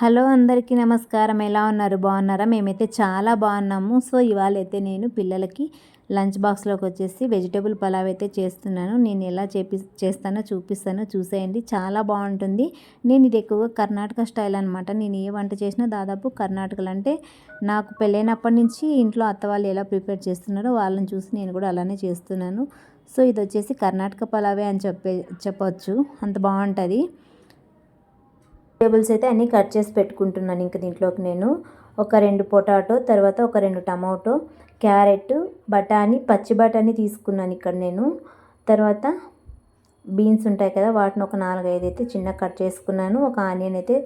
Hello అందరికీ నమస్కారం. ఎలా ఉన్నారు? బాగున్నారా? మేమైతే చాలా బాగున్నాము. సో ఇవాళ అయితే నేను పిల్లలకి లంచ్ బాక్స్లోకి వచ్చేసి వెజిటేబుల్ పలావ్ అయితే చేస్తున్నాను. నేను ఎలా చేపి చేస్తానో చూపిస్తానో. చూసేయండి. చాలా బాగుంటుంది. నేను ఇది ఎక్కువగా కర్ణాటక స్టైల్ అనమాట నేను ఏ వంట చేసినా దాదాపు కర్ణాటకలు. అంటే నాకు పెళ్ళైనప్పటి నుంచి ఇంట్లో అత్త వాళ్ళు ఎలా ప్రిపేర్ చేస్తున్నారో వాళ్ళని చూసి నేను కూడా అలానే చేస్తున్నాను. సో ఇది వచ్చేసి కర్ణాటక పలావే అని చెప్పే చెప్పవచ్చు అంత బాగుంటుంది. వెజిటేబుల్స్ అయితే అన్నీ కట్ చేసి పెట్టుకుంటున్నాను. ఇంకా దీంట్లోకి నేను ఒక రెండు పొటాటో తర్వాత ఒక రెండు టమాటో క్యారెట్ బఠానీ పచ్చి బఠానీ తీసుకున్నాను ఇక్కడ నేను. తర్వాత బీన్స్ ఉంటాయి కదా వాటిని ఒక నాలుగైదు అయితే చిన్న కట్ చేసుకున్నాను. ఒక ఆనియన్ అయితే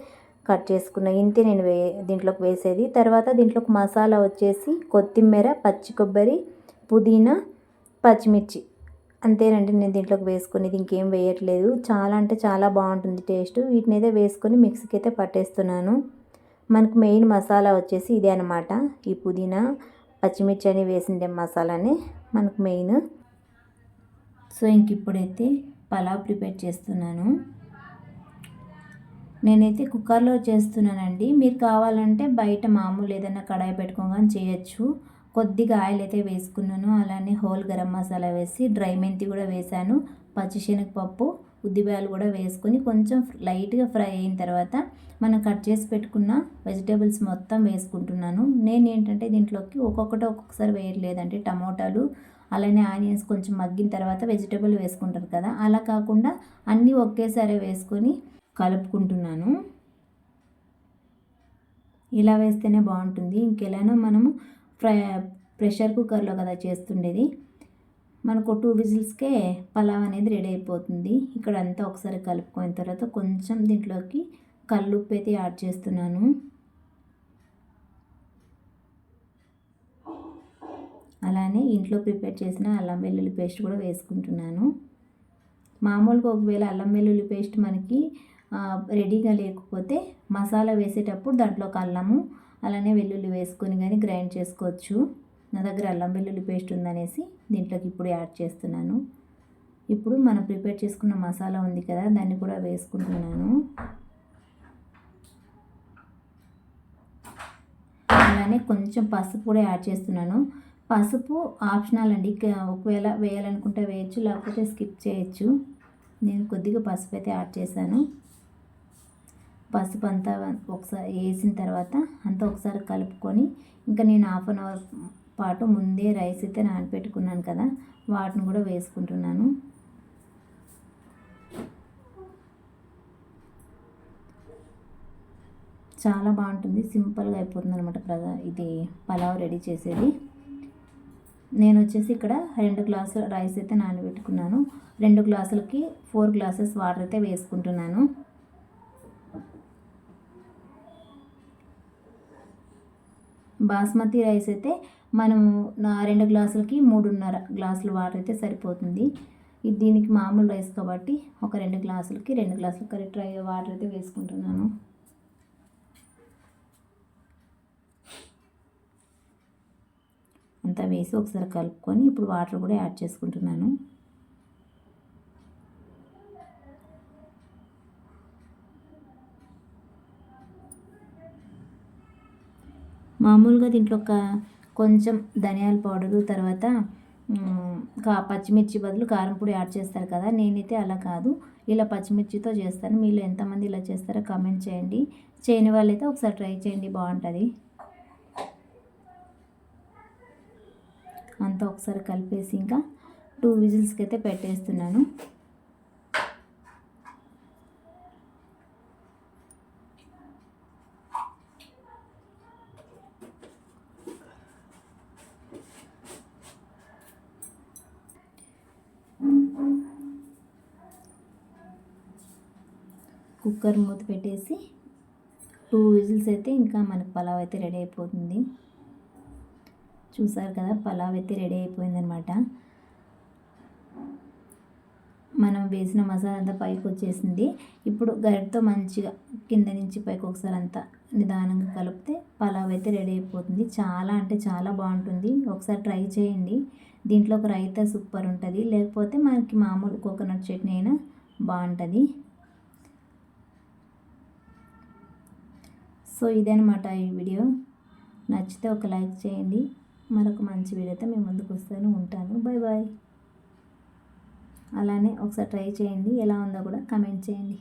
కట్ చేసుకున్నాను ఇంతే నేను వే దీంట్లోకి వేసేది. తర్వాత దీంట్లోకి మసాలా వచ్చేసి కొత్తిమీర పచ్చి కొబ్బరి పుదీనా పచ్చిమిర్చి. అంతేనండి నేను దీంట్లోకి వేసుకునేది ఇంకేం వేయట్లేదు. చాలా అంటే చాలా బాగుంటుంది టేస్ట్. వీటిని అయితే వేసుకొని మిక్సీకి అయితే పట్టేస్తున్నాను. మనకు మెయిన్ మసాలా వచ్చేసి ఇదే అనమాట ఈ పుదీనా పచ్చిమిర్చి అని వేసిండే మసాలానే మనకు మెయిన్. సో ఇంక ఇప్పుడైతే పలావ్ ప్రిపేర్ చేస్తున్నాను. నేనైతే కుక్కర్లో చేస్తున్నానండి. మీరు కావాలంటే బయట మామూలు ఏదైనా కడాయి పెట్టుకోగానే చేయొచ్చు. కొద్దిగా ఆయిల్ అయితే వేసుకున్నాను. అలానే హోల్ గరం మసాలా వేసి డ్రై మెంతి కూడా వేసాను. పచ్చిశనగపప్పు ఉద్దిపాయలు కూడా వేసుకొని కొంచెం లైట్గా ఫ్రై అయిన తర్వాత మనం కట్ చేసి పెట్టుకున్న వెజిటేబుల్స్ మొత్తం వేసుకుంటున్నాను. నేను ఏంటంటే దీంట్లోకి ఒక్కొక్కటి ఒక్కొక్కసారి వేయలేదంటే టమోటాలు అలానే ఆనియన్స్ కొంచెం మగ్గిన తర్వాత వెజిటేబుల్ వేసుకుంటారు కదా. అలా కాకుండా అన్నీ ఒకేసారి వేసుకొని కలుపుకుంటున్నాను. ఇలా వేస్తేనే బాగుంటుంది. ఇంకెలానో మనము ఫ్రై ప్రెషర్ కుక్కర్లో కదా చేస్తుండేది. మనకు టూ విజిల్స్కే పలావ్ అనేది రెడీ అయిపోతుంది. ఇక్కడ అంతా ఒకసారి కలుపుకున్న తర్వాత కొంచెం దీంట్లోకి కల్లుప్పు అయితే యాడ్ చేస్తున్నాను. అలానే ఇంట్లో ప్రిపేర్ చేసిన అల్లం వెల్లుల్లి పేస్ట్ కూడా వేసుకుంటున్నాను. మామూలుగా ఒకవేళ అల్లం వెల్లుల్లి పేస్ట్ మనకి రెడీగా లేకపోతే మసాలా వేసేటప్పుడు దాంట్లోకి అల్లము అలానే వెల్లుల్లి వేసుకొని కానీ గ్రైండ్ చేసుకోవచ్చు. నా దగ్గర అల్లం వెల్లుల్లి పేస్ట్ ఉందనేసి దీంట్లోకి ఇప్పుడు యాడ్ చేస్తున్నాను. ఇప్పుడు మనం ప్రిపేర్ చేసుకున్న మసాలా ఉంది కదా దాన్ని కూడా వేసుకుంటున్నాను. అలానే కొంచెం పసుపు కూడా యాడ్ చేస్తున్నాను. పసుపు ఆప్షనల్ అండి. ఒకవేళ వేయాలనుకుంటే వేయచ్చు లేకపోతే స్కిప్ చేయొచ్చు. నేను కొద్దిగా పసుపు అయితే యాడ్ చేశాను. పసుపు అంతా ఒకసారి వేసిన తర్వాత అంతా ఒకసారి కలుపుకొని ఇంకా నేను హాఫ్ అన్ అవర్ పాటు ముందే రైస్ అయితే నానపెట్టుకున్నాను కదా వాటిని కూడా వేసుకుంటున్నాను. చాలా బాగుంటుంది సింపుల్గా అయిపోతుంది అనమాట ప్రజా ఇది పలావ్ రెడీ చేసేది. నేను వచ్చేసి ఇక్కడ రెండు గ్లాసుల రైస్ అయితే నానబెట్టుకున్నాను. రెండు గ్లాసులకి ఫోర్ గ్లాసెస్ వాటర్ అయితే వేసుకుంటున్నాను. బాస్మతి రైస్ అయితే మనం నా రెండు గ్లాసులకి మూడున్నర గ్లాసులు వాటర్ అయితే సరిపోతుంది. ఇది దీనికి మామూలు రైస్ కాబట్టి ఒక రెండు గ్లాసులకి రెండు గ్లాసులు కరెక్ట్ వాటర్ అయితే వేసుకుంటున్నాను. అంతా వేసి ఒకసారి కలుపుకొని ఇప్పుడు వాటర్ కూడా యాడ్ చేసుకుంటున్నాను. మామూలుగా దీంట్లో ఒక కొంచెం ధనియాల పౌడరు తర్వాత కా పచ్చిమిర్చి బదులు కారంపొడి యాడ్ చేస్తారు కదా నేనైతే అలా కాదు. ఇలా పచ్చిమిర్చితో చేస్తాను. మీలో ఎంతమంది ఇలా చేస్తారో కామెంట్ చేయండి. చేయని వాళ్ళైతే ఒకసారి ట్రై చేయండి బాగుంటుంది. అంతా ఒకసారి కలిపేసి ఇంకా టూ విజిల్స్కి అయితే పెట్టేస్తున్నాను. కుక్కర్ మూత పెట్టేసి టూ విజిల్స్ అయితే ఇంకా మనకు పలావ్ అయితే రెడీ అయిపోతుంది. చూసారు కదా పలావ్ అయితే రెడీ అయిపోయిందనమాట మనం వేసిన మసాలా అంతా పైకి వచ్చేసింది. ఇప్పుడు గరిటతో మంచిగా కింద నుంచి పైకి ఒకసారి అంతా నిదానంగా కలిపితే పలావ్ అయితే రెడీ అయిపోతుంది. చాలా అంటే చాలా బాగుంటుంది. ఒకసారి ట్రై చేయండి. దీంట్లో ఒక రైతా సూపర్ ఉంటుంది. లేకపోతే మనకి మామూలు కోకోనట్ చట్నీ అయినా బాగుంటుంది. సో ఇదనమాట ఈ వీడియో. నచ్చితే ఒక లైక్ చేయండి. మరొక మంచి వీడియోతో మేము ముందుకు వస్తూనే ఉంటాను. Bye bye. అలానే ఒకసారి ట్రై చేయండి. ఎలా ఉందో కూడా కమెంట్ చేయండి.